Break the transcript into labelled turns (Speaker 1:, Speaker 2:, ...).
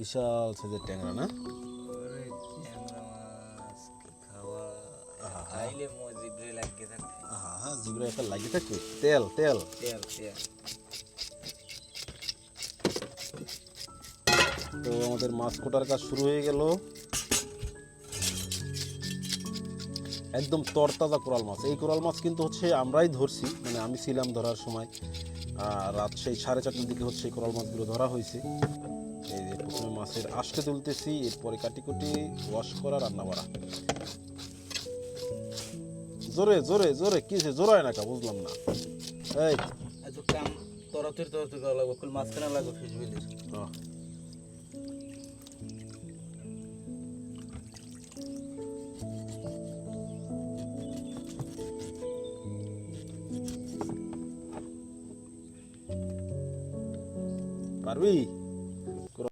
Speaker 1: বিশাল সাইজের ট্যাংরা না?
Speaker 2: জিব্রে
Speaker 1: একটা লাগিয়ে তেল তেল।
Speaker 2: তেল তেল।
Speaker 1: তো আমাদের মাছ কোটার কাজ শুরু হয়ে গেল। একদম তরতাজা কোরাল মাছ। এই কোরাল মাছ কিন্তু হচ্ছে আমরাই ধরছি মানে আমি ছিলাম ধরার সময়। আর রাত সেই সাড়ে চারটার দিকে হচ্ছে এই কোরাল মাছগুলো ধরা হয়েছে। এই যে প্রথমে মাছের আষ্টে তুলতেছি এরপরে কাটি কুটি ওয়াশ করা রান্না করা। জোরে জোরে জোরে কি হয়েছে জোরায় না কা বুঝলাম না। এই।
Speaker 2: এত কাম তরাতরি তরাতরি করা লাগবে কুল মাঝখানে লাগবে ফিশ বিলির।
Speaker 1: পারবি?